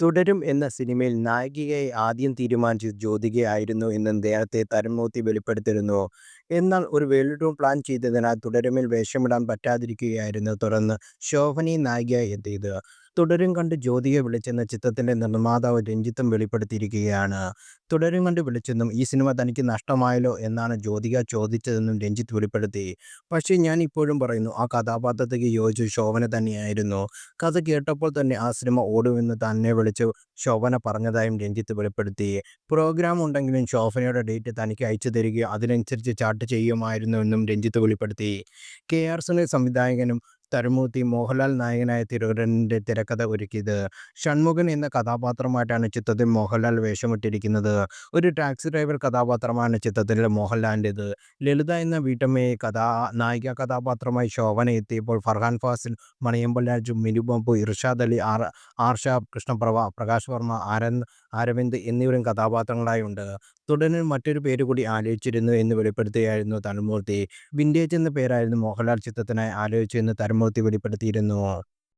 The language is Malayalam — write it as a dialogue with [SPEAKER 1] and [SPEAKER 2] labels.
[SPEAKER 1] തുടരും എന്ന സിനിമയിൽ നായികയായി ആദ്യം തീരുമാനിച്ചത് ജ്യോതികയായിരുന്നു എന്ന് നേരത്തെ തരംമൂർത്തി വെളിപ്പെടുത്തിയിരുന്നു. എന്നാൽ ഒരു ടൂർ പ്ലാൻ ചെയ്തതിനാൽ തുടരുമിൽ വേഷമിടാൻ പറ്റാതിരിക്കുകയായിരുന്നു തുടർന്ന് ശോഭനി നായികയായി എത്തിയത്. തുടരും കണ്ട് ജ്യോതിയെ വിളിച്ചെന്ന ചിത്രത്തിന്റെ നിർമ്മാതാവ് രഞ്ജിത്തും വെളിപ്പെടുത്തിയിരിക്കുകയാണ്. തുടരും കണ്ട് വിളിച്ചെന്നും ഈ സിനിമ തനിക്ക് നഷ്ടമായല്ലോ എന്നാണ് ജ്യോതിക ചോദിച്ചതെന്നും രഞ്ജിത്ത് വെളിപ്പെടുത്തി. പക്ഷേ ഞാൻ ഇപ്പോഴും പറയുന്നു ആ കഥാപാത്രത്തേക്ക് യോജിച്ച് ശോഭന തന്നെയായിരുന്നു. കഥ കേട്ടപ്പോൾ തന്നെ ആ സിനിമ ഓടുമെന്ന് തന്നെ വിളിച്ച് ശോഭന പറഞ്ഞതായും രഞ്ജിത്ത് വെളിപ്പെടുത്തി. പ്രോഗ്രാം ഉണ്ടെങ്കിലും ശോഭനയുടെ ഡേറ്റ് തനിക്ക് അയച്ചു തരികയും അതിനനുസരിച്ച് ചാർട്ട് ചെയ്യുമായിരുന്നുവെന്നും രഞ്ജിത്ത് വെളിപ്പെടുത്തി. കെ. ആർ. സുനിൽ സംവിധായകനും തരുൺമൂർത്തി മോഹൻലാൽ നായകനായ തിരുവരന്റെ തിരക്കഥ ഒരുക്കിയത്. ഷൺമുഖൻ എന്ന കഥാപാത്രമായിട്ടാണ് ചിത്രത്തിൽ മോഹൻലാൽ വേഷമിട്ടിരിക്കുന്നത്. ഒരു ടാക്സി ഡ്രൈവർ കഥാപാത്രമാണ് ചിത്രത്തിൽ മോഹൻലാലിന്റെത് ലളിത എന്ന വീട്ടമ്മയെ കഥാ നായിക കഥാപാത്രമായി ശോഭന എത്തിയപ്പോൾ ഫർഹാൻ ഫാസിൽ, മണിയമ്പം രാജു, മിനു ഇർഷാദ് അലി, ആർ ആർഷാബ് കൃഷ്ണപ്രഭ, പ്രകാശ് വർമ്മ, അരവിന്ദ് എന്നിവരും കഥാപാത്രങ്ങളായി ഉണ്ട്. തുടർന്ന് മറ്റൊരു പേര് കൂടി ആലോചിച്ചിരുന്നു എന്ന് വെളിപ്പെടുത്തുകയായിരുന്നു തനുമൂർത്തി വിൻഡേജ് എന്ന പേരായിരുന്നു മോഹൻലാൽ ചിത്രത്തിനായി ആലോചിച്ചതെന്ന് തരുൺമൂർത്തി വെളിപ്പെടുത്തിയിരുന്നു.